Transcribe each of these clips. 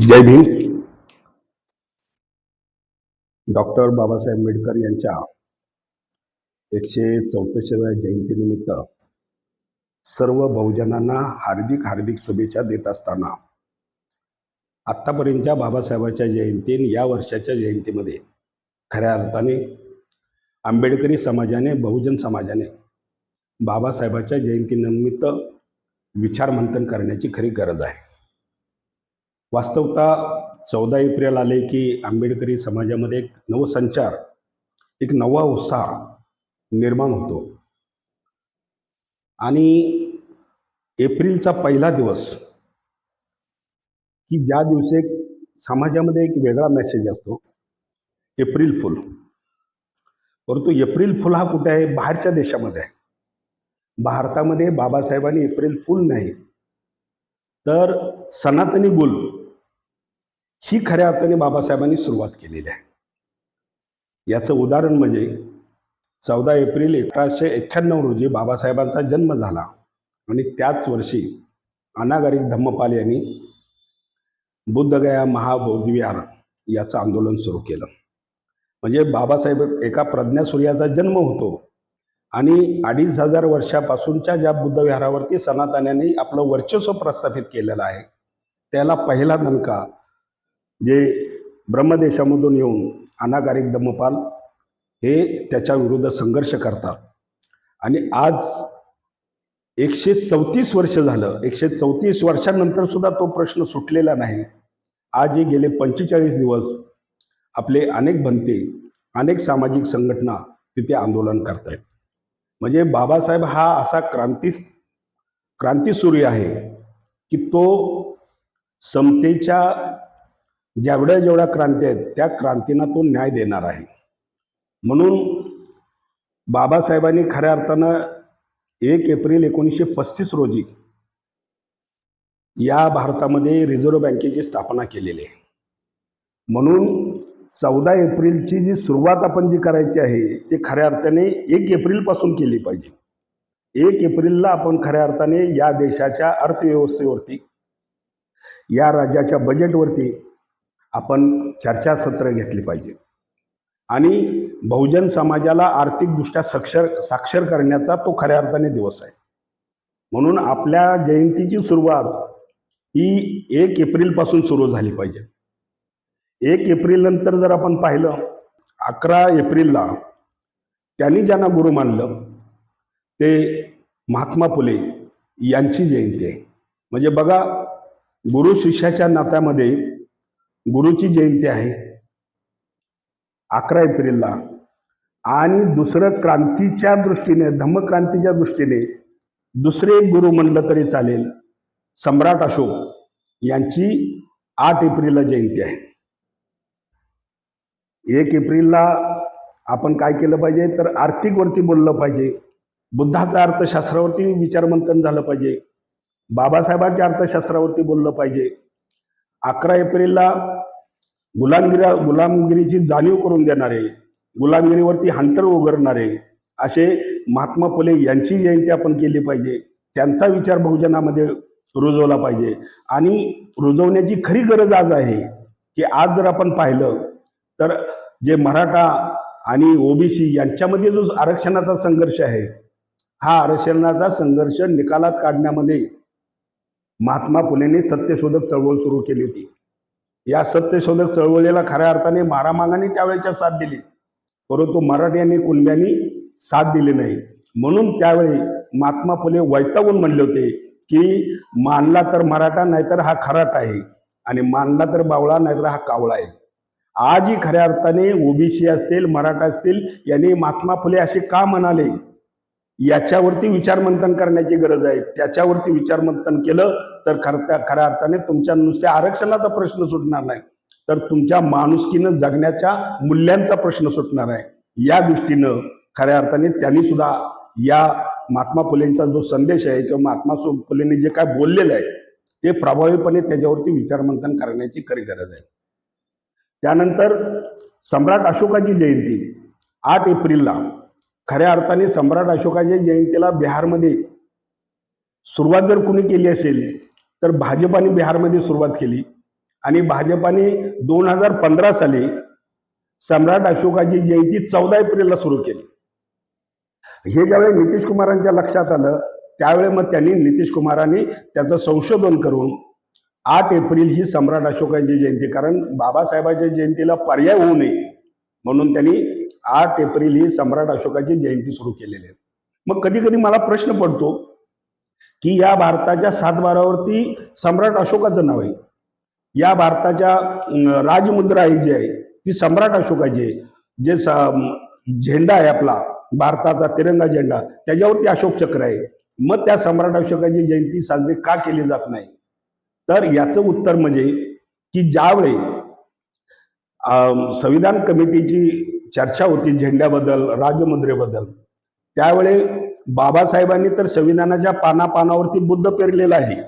जय Bhim. Doctor Babasaheb Ambedkar यांच्या एकशे चौतीसाव्या जयंतीनिमित्त सर्व बहुजनांना हार्दिक हार्दिक शुभेच्छा देत असताना आत्तापर्यंतच्या बाबासाहेबाच्या जयंतीन या वर्षाच्या जयंतीमध्ये खऱ्या अर्थाने आंबेडकरी समाजाने बहुजन समाजाने बाबासाहेबाच्या जयंतीनिमित्त विचारमंथन करण्याची खरी गरज आहे. वास्तवता चौदा एप्रिल आले की आंबेडकरी समाजामध्ये एक नवसंचार एक नवा उत्साह निर्माण होतो. आणि एप्रिलचा पहिला दिवस की ज्या दिवशी एक समाजामध्ये एक वेगळा मेसेज असतो एप्रिल फुल. परंतु एप्रिल फुल हा कुठे आहे? बाहेरच्या देशामध्ये आहे. भारतामध्ये बाबासाहेबांनी एप्रिल फुल नाही. तर सनातनी गुल ही खऱ्या अर्थाने बाबासाहेबांनी सुरुवात केलेली आहे. याचं उदाहरण म्हणजे चौदा एप्रिल अठराशे एक्क्याण्णव रोजी बाबासाहेबांचा जन्म झाला आणि त्याच वर्षी अनागरिक धम्मपाल यांनी बुद्धगया महाबोधविहार विहार याचं आंदोलन सुरू केलं. म्हणजे बाबासाहेब एका प्रज्ञासूर्याचा जन्म होतो आणि अडीच हजार वर्षापासूनच्या ज्या बुद्धविहारावरती सनातन्यांनी आपलं वर्चस्व प्रस्थापित केलेलं आहे त्याला पहिला दणका जे ब्रह्मदेशामधून येऊन अनागारिक धम्मपाल हे त्याच्या विरुद्ध संघर्ष करतात. आणि आज एकशे चौतीस वर्ष झालं एकशे चौतीस वर्षानंतर सुद्धा तो प्रश्न सुटलेला नाही. आजही गेले पंचेचाळीस दिवस आपले अनेक बनते अनेक सामाजिक संघटना तिथे आंदोलन करत आहेत म्हणजे बाबासाहेब हा असा क्रांती क्रांतीसूर्य आहे की तो समतेच्या जेवढ्या जेवढ्या क्रांती आहेत त्या क्रांतींना तो न्याय देणार आहे. म्हणून बाबासाहेबांनी खऱ्या अर्थानं एक एप्रिल एकोणीसशे पस्तीस रोजी या भारतामध्ये रिझर्व्ह बँकेची स्थापना केलेली आहे. म्हणून चौदा एप्रिलची जी सुरुवात आपण जी करायची आहे ते खऱ्या अर्थाने एक एप्रिलपासून केली पाहिजे. एक एप्रिलला आपण खऱ्या अर्थाने या देशाच्या अर्थव्यवस्थेवरती या राज्याच्या बजेटवरती आपण चर्चासत्र घेतली पाहिजे. आणि बहुजन समाजाला आर्थिकदृष्ट्या साक्षर साक्षर करण्याचा तो खऱ्या अर्थाने दिवस आहे. म्हणून आपल्या जयंतीची सुरुवात ही एक एप्रिलपासून सुरू झाली पाहिजे. एक एप्रिल नंतर जर आपण पाहिलं अकरा एप्रिलला त्यांनी ज्यांना गुरु मानलं ते महात्मा फुले यांची जयंती आहे. म्हणजे बघा गुरु शिष्याच्या नात्यामध्ये गुरुची जयंती आहे. अकरा एप्रिलला. आणि दुसरं क्रांतीच्या दृष्टीने धम्मक्रांतीच्या दृष्टीने दुसरे गुरु म्हणलं तरी चालेल सम्राट अशोक यांची आठ एप्रिलला जयंती आहे. एक एप्रिलला आपण काय केलं पाहिजे? तर आर्थिकवरती बोललं पाहिजे. बुद्धाचं अर्थशास्त्रावरती विचारमंथन झालं पाहिजे. बाबासाहेबांच्या अर्थशास्त्रावरती बोललं पाहिजे. अकरा एप्रिलला गुलामगिरी गुलामगिरीची जाणीव करून देणारे गुलामगिरीवरती हंतर उघडणारे असे महात्मा फुले यांची जयंती आपण केली पाहिजे. त्यांचा विचार बहुजनामध्ये रुजवला पाहिजे. आणि रुजवण्याची खरी गरज आज आहे की आज जर आपण पाहिलं तर जे मराठा आणि ओबीसी यांच्यामध्ये जो आरक्षणाचा संघर्ष आहे हा आरक्षणाचा संघर्ष निकालात काढण्यामध्ये महात्मा फुलेंनी सत्यशोधक चळवळ सुरू केली होती. या सत्यशोधक चळवळीला खऱ्या अर्थाने मारामागाने त्यावेळेच्या साथ दिली. परंतु मराठ्यांनी आणि कुणब्यांनी साथ दिली नाही. म्हणून त्यावेळी महात्मा फुले वैतागून म्हणले होते की मानला तर मराठा नाहीतर हा खराट आहे. आणि मानला तर बावळा नाहीतर हा कावळा आहे. आजही खऱ्या अर्थाने ओबीसी असतील मराठा असतील यांनी महात्मा फुले असे का म्हणाले? याच्यावरती विचारमंथन करण्याची गरज आहे. त्याच्यावरती विचारमंथन केलं तर खरं खऱ्या अर्थाने तुमच्या नुसत्या आरक्षणाचा प्रश्न सुटणार नाही. तर तुमच्या माणुसकीनं जगण्याच्या मूल्यांचा प्रश्न सुटणार आहे. या दृष्टीनं खऱ्या अर्थाने त्यांनी सुद्धा या महात्मा फुलेंचा जो संदेश आहे किंवा महात्मा फुलेंनी जे काय बोललेलं आहे ते प्रभावीपणे त्याच्यावरती विचारमंथन करण्याची खरी गरज आहे. त्यानंतर सम्राट अशोकाची जयंती आठ एप्रिलला. खऱ्या अर्थाने सम्राट अशोकाच्या जयंतीला बिहारमध्ये सुरुवात जर कुणी केली असेल तर भाजपाने बिहारमध्ये सुरुवात केली. आणि भाजपाने दोन हजार पंधरा साली सम्राट अशोकाची जयंती चौदा एप्रिलला सुरू केली. हे ज्यावेळी नितीश कुमारांच्या लक्षात आलं त्यावेळी मग त्यांनी नितीश कुमारांनी त्याचं संशोधन करून आठ एप्रिल ही सम्राट अशोकांची जयंती कारण बाबासाहेबांच्या जयंतीला पर्याय होऊ नये म्हणून त्यांनी आठ एप्रिल ही सम्राट अशोकाची जयंती सुरू केलेली आहे. मग कधी कधी मला प्रश्न पडतो की या भारताच्या सातबारावरती सम्राट अशोकाचं नाव आहे. या भारताच्या राजमुद्रा आहे जी आहे ती सम्राट अशोकाची आहे. जे झेंडा आहे आपला भारताचा तिरंगा झेंडा त्याच्यावरती अशोक चक्र आहे. मग त्या सम्राट अशोकाची जयंती साजरी का केली जात नाही? तर याचं उत्तर म्हणजे की ज्यावेळी संविधान कमिटीची चर्चा होती झेंड्याबद्दल राजमुद्रेबद्दल. त्यावेळी बाबासाहेबांनी तर संविधानाच्या पानापानावरती बुद्ध पेरलेला आहे.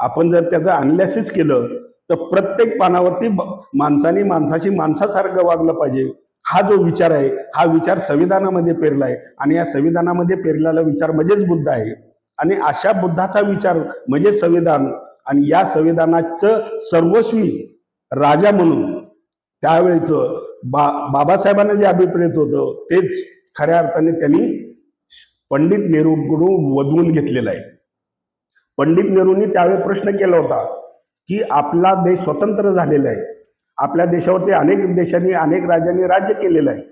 आपण जर त्याचं अनालिसिस केलं तर प्रत्येक पानावरती माणसाने माणसाशी माणसासारखं वागलं पाहिजे. हा जो विचार आहे हा विचार संविधानामध्ये पेरला आहे आणि या संविधानामध्ये पेरलेला विचार म्हणजेच बुद्ध आहे. आणि अशा बुद्धाचा विचार म्हणजे संविधान आणि या संविधानाचं सर्वस्वी राजा म्हणून त्यावेळेचं बा बाबासाहेबांना जे अभिप्रेत होतं तेच खऱ्या अर्थाने त्यांनी पंडित नेहरूंकडून वधवून घेतलेलं आहे. पंडित नेहरूंनी त्यावेळी प्रश्न केला होता की आपला देश स्वतंत्र झालेला आहे. आपल्या देशावरती अनेक देशांनी अनेक राज्यांनी राज्य केलेलं आहे.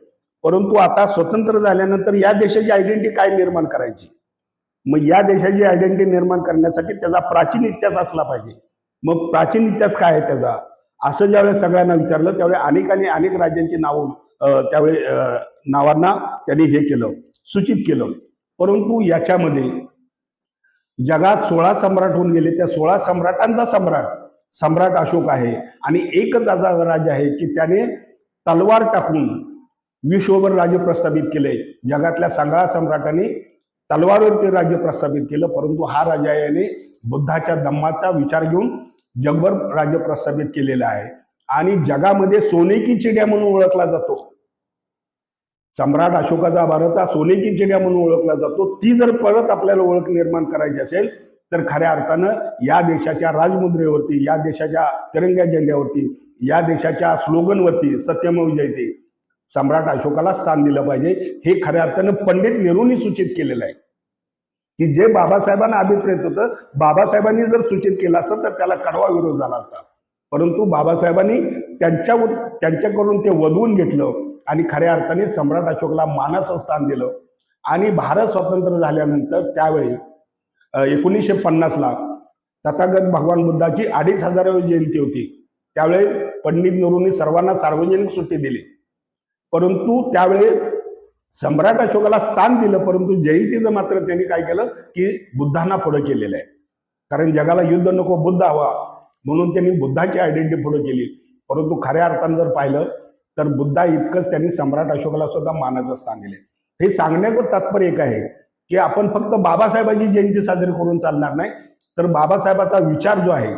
परंतु आता स्वतंत्र झाल्यानंतर या देशाची आयडेंटिटी काय निर्माण करायची? मग या देशाची आयडेंटिटी निर्माण करण्यासाठी त्याचा प्राचीन इतिहास असला पाहिजे. मग प्राचीन इतिहास काय आहे त्याचा? असं ज्यावेळेस सगळ्यांना विचारलं त्यावेळी अनेकांनी अनेक राज्यांची नावं त्यावेळी नावांना त्यांनी हे केलं सूचित केलं. परंतु याच्यामध्ये जगात सोळा सम्राट होऊन गेले. त्या सोळा सम्राटांचा सम्राट सम्राट अशोक आहे आणि एकच असा राजा आहे की त्याने तलवार टाकून विश्वभर राज्य प्रस्थापित केले. जगातल्या सगळ्या सम्राटांनी तलवारवरती राज्य प्रस्थापित केलं परंतु हा राजा याने बुद्धाच्या दम्माचा विचार घेऊन जगभर राज्य प्रस्थापित केलेलं आहे. आणि जगामध्ये सोने की चिड्या म्हणून ओळखला जातो. सम्राट अशोकाचा भारत हा सोने की चिड्या म्हणून ओळखला जातो. ती जर परत आपल्याला ओळख निर्माण करायची असेल तर खऱ्या अर्थानं या देशाच्या राजमुद्रेवरती या देशाच्या तिरंग्या झेंड्यावरती या देशाच्या स्लोगनवरती सत्यमेव जयते. सम्राट अशोकाला स्थान दिलं पाहिजे. हे खऱ्या अर्थानं पंडित नेहरूंनी सूचित केलेलं आहे. की जे बाबासाहेबांना अभिप्रेत होतं बाबासाहेबांनी जर सूचित केलं असतं तर त्याला कडवा विरोध झाला असता. परंतु बाबासाहेबांनी त्यांच्या त्यांच्याकडून ते वधवून घेतलं आणि खऱ्या अर्थाने सम्राट अशोकला मानाचं स्थान दिलं. आणि भारत स्वतंत्र झाल्यानंतर त्यावेळी एकोणीसशे पन्नासला तथागत भगवान बुद्धाची अडीच हजारावी जयंती होती. त्यावेळी पंडित नेहरूंनी सर्वांना सार्वजनिक सुट्टी दिली. परंतु त्यावेळी सम्राट अशोकाला स्थान दिलं परंतु जयंतीचं मात्र त्यांनी काय केलं की बुद्धांना पुढं केलेलं आहे. कारण जगाला युद्ध नको बुद्ध हवा. म्हणून त्यांनी बुद्धाची आयडेंटिटी पुढे केली. परंतु खऱ्या अर्थानं जर पाहिलं तर बुद्धा इतकंच त्यांनी सम्राट अशोकाला सुद्धा मानाचं स्थान दिले. हे सांगण्याचं तात्पर्य एक आहे की आपण फक्त बाबासाहेबांची जयंती साजरी करून चालणार नाही तर बाबासाहेबाचा विचार जो आहे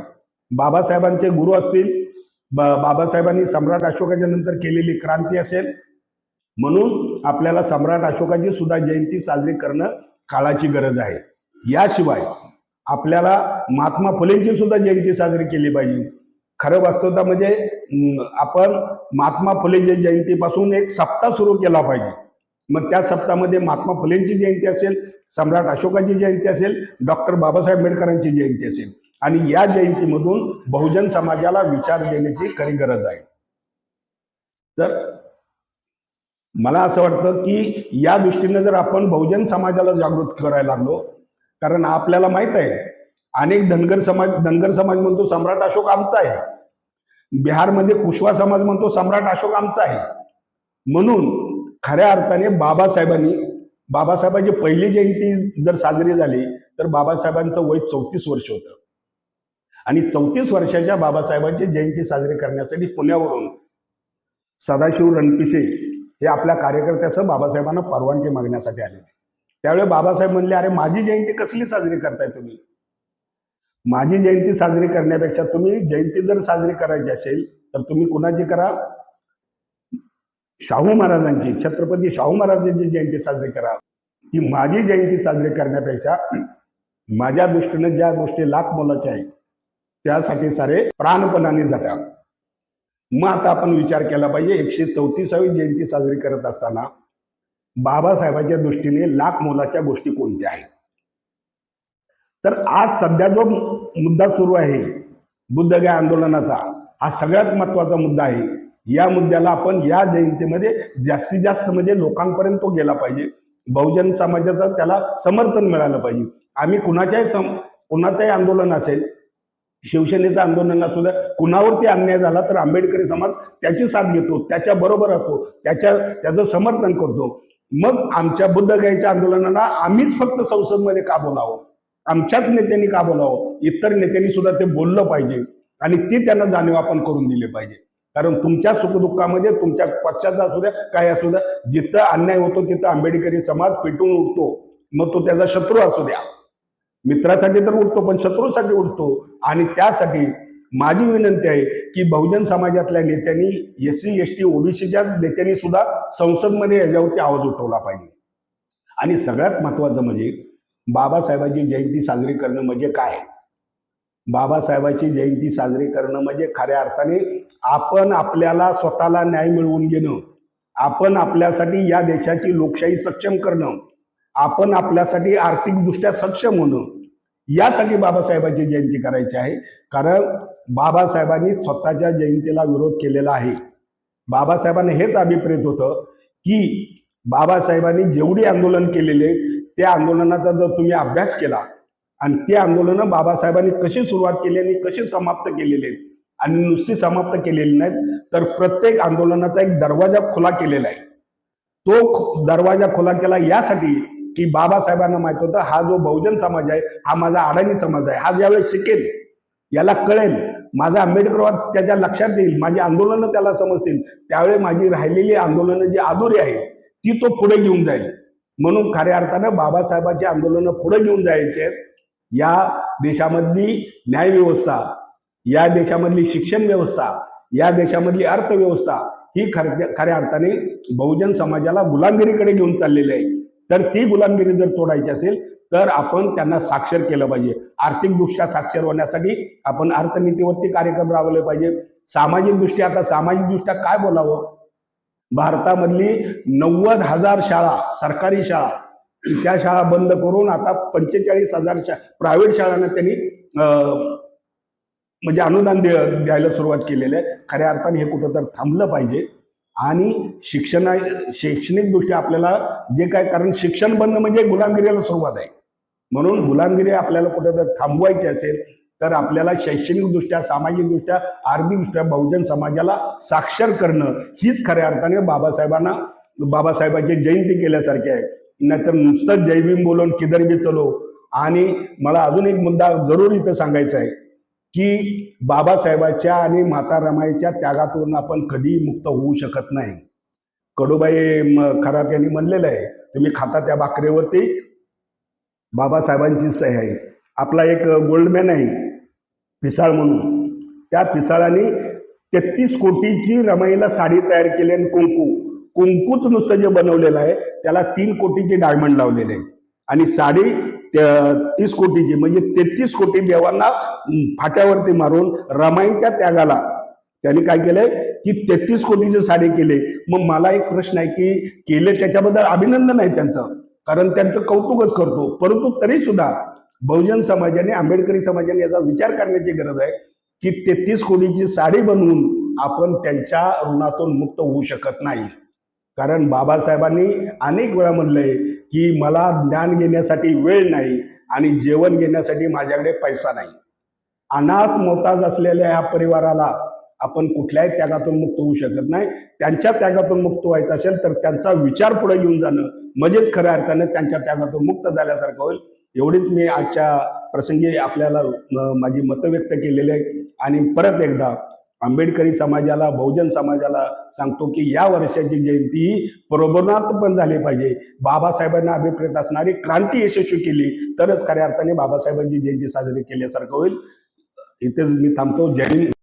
बाबासाहेबांचे गुरु असतील बाबासाहेबांनी सम्राट अशोकाच्या नंतर केलेली क्रांती असेल म्हणून आपल्याला सम्राट अशोकाची सुद्धा जयंती साजरी करणं काळाची गरज आहे. याशिवाय आपल्याला महात्मा फुलेंची सुद्धा जयंती साजरी केली पाहिजे. खरं वास्तवता म्हणजे आपण महात्मा फुलेंच्या जयंतीपासून एक सप्ताह सुरू केला पाहिजे. मग त्या सप्ताहामध्ये महात्मा फुलेंची जयंती असेल सम्राट अशोकाची जयंती असेल डॉक्टर बाबासाहेब आंबेडकरांची जयंती असेल. आणि या जयंतीमधून बहुजन समाजाला विचार देण्याची खरी गरज आहे. तर मला असं वाटतं की या दृष्टीने जर आपण बहुजन समाजाला जागृत करायला लागलो कारण आपल्याला माहीत आहे अनेक धनगर समाज धनगर समाज म्हणतो सम्राट अशोक आमचा आहे. बिहारमध्ये कुशवा समाज म्हणतो सम्राट अशोक आमचा आहे. म्हणून खऱ्या अर्थाने बाबासाहेबांनी बाबासाहेबांची पहिली जयंती जर साजरी झाली तर बाबासाहेबांचं वय चौतीस वर्ष होतं. आणि चौतीस वर्षाच्या बाबासाहेबांची जयंती साजरी करण्यासाठी पुण्यावरून सदाशिव रणपिसे हे आपल्या कार्यकर्त्यासह बाबासाहेबांना परवानगी मागण्यासाठी आलेले त्यावेळी बाबासाहेब म्हणले अरे माझी जयंती कसली साजरी करताय तुम्ही? माझी जयंती साजरी करण्यापेक्षा तुम्ही जयंती जर साजरी करायची असेल तर तुम्ही कुणाची करा? शाहू महाराजांची. छत्रपती शाहू महाराजांची जयंती साजरी करा. की माझी जयंती साजरी करण्यापेक्षा माझ्या दृष्टीने ज्या गोष्टी लाख मोलाच्या आहेत त्यासाठी सारे प्राणपणाने जातात मग आता आपण विचार केला पाहिजे एकशे चौतीसावी जयंती साजरी करत असताना बाबासाहेबांच्या दृष्टीने लाख मोलाच्या गोष्टी कोणत्या आहेत? तर आज सध्या जो मुद्दा सुरू आहे बुद्धगया आंदोलनाचा हा सगळ्यात महत्त्वाचा मुद्दा आहे. या मुद्द्याला आपण या जयंतीमध्ये जास्तीत जास्त म्हणजे लोकांपर्यंत तो गेला पाहिजे. बहुजन समाजाचं त्याला समर्थन मिळालं पाहिजे. आम्ही कुणाच्याही सम कुणाचंही आंदोलन असेल शिवसेनेचं आंदोलन असू द्या कुणावरती अन्याय झाला तर आंबेडकरी समाज त्याची साथ घेतो त्याच्याबरोबर असतो त्याच्या त्याचं समर्थन करतो. मग आमच्या बुद्धगयाच्या आंदोलनाला आम्हीच फक्त संसदमध्ये का बोलावं? आमच्याच नेत्यांनी का बोलावं? इतर नेत्यांनी सुद्धा ते बोललं पाहिजे आणि ते त्यांना जाणीव आपण करून दिले पाहिजे. कारण तुमच्या सुखदुःखामध्ये तुमच्या पक्षाचा असू द्या काय असू द्या जिथं अन्याय होतो तिथं आंबेडकरी समाज पेटून उठतो. मग तो त्याचा शत्रू असू द्या. मित्रासाठी तर उठतो पण शत्रूसाठी उठतो आणि त्यासाठी माझी विनंती आहे की बहुजन समाजातल्या नेत्यांनी एस सी एस टी ओबीसीच्या नेत्यांनी सुद्धा संसदमध्ये याच्यावरती आवाज उठवला पाहिजे. आणि सगळ्यात महत्वाचं म्हणजे बाबासाहेबांची जयंती साजरी करणं म्हणजे काय? बाबासाहेबाची जयंती साजरी करणं म्हणजे खऱ्या अर्थाने आपण आपल्याला स्वतःला न्याय मिळवून घेणं. आपण आपल्यासाठी या देशाची लोकशाही सक्षम करणं. आपण आपल्यासाठी आर्थिकदृष्ट्या सक्षम होणं. यासाठी बाबासाहेबांची जयंती करायची आहे. कारण बाबासाहेबांनी स्वतःच्या जयंतीला विरोध केलेला आहे. बाबासाहेबांना हेच अभिप्रेत होतं की बाबासाहेबांनी जेवढी आंदोलन केलेले त्या आंदोलनाचा जर तुम्ही अभ्यास केला आणि ते आंदोलनं बाबासाहेबांनी कशी सुरुवात केली आणि कशी समाप्त केलेली आहेत? आणि नुसती समाप्त केलेली नाहीत तर प्रत्येक आंदोलनाचा एक दरवाजा खुला केलेला आहे. तो दरवाजा खुला केला यासाठी की बाबासाहेबांना माहीत होतं हा जो बहुजन समाज आहे हा माझा अडाणी समाज आहे. हा ज्यावेळेस शिकेल याला कळेल माझा आंबेडकरवाद त्याच्या लक्षात येईल माझी आंदोलनं त्याला समजतील. त्यावेळी माझी राहिलेली आंदोलनं जी अधुरी आहेत ती तो पुढे घेऊन जाईल. म्हणून खऱ्या अर्थानं बाबासाहेबांची आंदोलनं पुढे घेऊन जायचे. या देशामधली न्यायव्यवस्था या देशामधली शिक्षण व्यवस्था या देशामधली अर्थव्यवस्था ही खऱ्या खऱ्या अर्थाने बहुजन समाजाला गुलामगिरीकडे घेऊन चाललेली आहे. तर ती गुलामगिरी जर तोडायची असेल तर आपण त्यांना साक्षर केलं पाहिजे. आर्थिकदृष्ट्या साक्षर होण्यासाठी आपण अर्थनीतीवरती कार्यक्रम राबवले पाहिजे सामाजिकदृष्ट्या आता सामाजिकदृष्ट्या काय बोलावं? भारतामधली नव्वद हजार शाळा सरकारी शाळा त्या शाळा बंद करून आता पंचेचाळीस हजार शा प्रायव्हेट शाळांना त्यांनी म्हणजे अनुदान द्यायला सुरुवात केलेली आहे. खऱ्या अर्थाने हे कुठं तर थांबलं पाहिजे. आणि शिक्षणा शैक्षणिकदृष्ट्या आपल्याला जे काय कारण शिक्षण बंद म्हणजे गुलामगिरीला सुरुवात आहे. म्हणून गुलामगिरी आपल्याला कुठं जर थांबवायची असेल तर आपल्याला शैक्षणिकदृष्ट्या सामाजिकदृष्ट्या आर्थिकदृष्ट्या बहुजन समाजाला साक्षर करणं हीच खऱ्या अर्थाने बाबासाहेबांना बाबासाहेबांची जयंती केल्यासारखी आहे. नाहीतर नुसतं जयभीम बोलून किधर बी चलो. आणि मला अजून एक मुद्दा जरूर इथं सांगायचा आहे. की बाबासाहेबाच्या आणि माता रमाईच्या त्यागातून आपण कधी मुक्त होऊ शकत नाही. कडूबाई म- खरात यांनी म्हणलेलं आहे तुम्ही खाता त्या भाकरीवरती बाबासाहेबांची सही आहे. आपला एक गोल्डमॅन आहे पिसाळ म्हणून. त्या पिसाळाने तेहतीस कोटीची रमाईला साडी तयार केली आणि कुंकू कुंकूच नुसतं जे बनवलेलं आहे त्याला तीन कोटीचे डायमंड लावलेले आहेत आणि साडी तीस कोटीची म्हणजे तेहतीस कोटी देवांना फाट्यावरती मारून रमाईच्या त्यागाला. त्यांनी काय केलंय? की तेहतीस कोटीचे साडी केले. मग मला एक प्रश्न आहे की केले त्याच्याबद्दल अभिनंदन आहे त्यांचं. कारण त्यांचं कौतुकच करतो. परंतु तरी सुद्धा बहुजन समाजाने आंबेडकरी समाजाने याचा विचार करण्याची गरज आहे की तेहतीस कोटीची साडी बनवून आपण त्यांच्या ऋणातून मुक्त होऊ शकत नाही. कारण बाबासाहेबांनी अनेक वेळा म्हणलंय की मला ज्ञान घेण्यासाठी वेळ नाही आणि जेवण घेण्यासाठी माझ्याकडे पैसा नाही. अनाथ मोताज असलेल्या या परिवाराला आपण कुठल्याही त्यागातून मुक्त होऊ शकत नाही. त्यांच्या त्यागातून मुक्त व्हायचं असेल तर त्यांचा विचार पुढे घेऊन जाणं म्हणजेच खऱ्या अर्थानं त्यांच्या त्यागातून मुक्त झाल्यासारखं होईल. एवढीच मी आजच्या प्रसंगी आपल्याला माझी मतं व्यक्त केलेली आहे आणि परत एकदा आंबेडकरी समाजाला बहुजन समाजाला सांगतो की या वर्षाची जयंती ही प्रबोधनात पण झाली पाहिजे. बाबासाहेबांना अभिप्रेत असणारी क्रांती यशस्वी केली तरच खऱ्या अर्थाने बाबासाहेबांची जयंती साजरी केल्यासारखं होईल. इथेच मी थांबतो. जय हिंद.